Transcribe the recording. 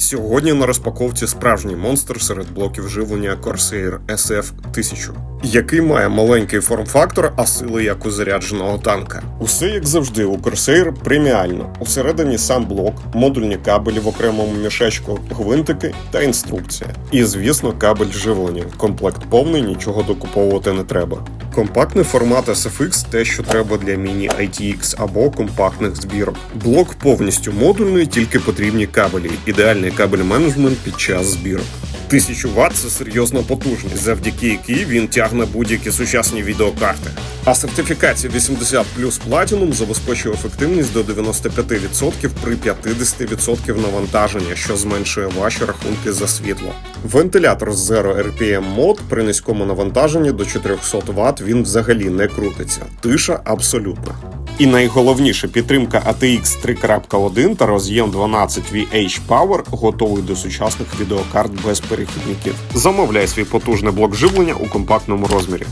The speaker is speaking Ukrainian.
Сьогодні на розпаковці справжній монстр серед блоків живлення Corsair SF 1000, який має маленький форм-фактор, а сили як у зарядженого танка. Усе як завжди у Corsair преміально. Усередині сам блок, модульні кабелі в окремому мішечку, гвинтики та інструкція. І, звісно, кабель живлення. Комплект повний, нічого докуповувати не треба. Компактний формат SFX те, що треба для міні ITX або компактних збірок. Блок повністю модульний, тільки потрібні кабелі. Ідеальний кабель менеджмент під час збірок. 1000 Вт – це серйозна потужність, завдяки якій він тягне будь-які сучасні відеокарти. А сертифікація 80 плюс Platinum забезпечує ефективність до 95% при 50% навантаження, що зменшує ваші рахунки за світло. Вентилятор з Zero RPM мод при низькому навантаженні до 400 Вт він взагалі не крутиться. Тиша абсолютна. І найголовніше підтримка ATX 3.1 та роз'єм 12 VH Power готовий до сучасних відеокарт без перехідників. Замовляй свій потужний блок живлення у компактному розмірі.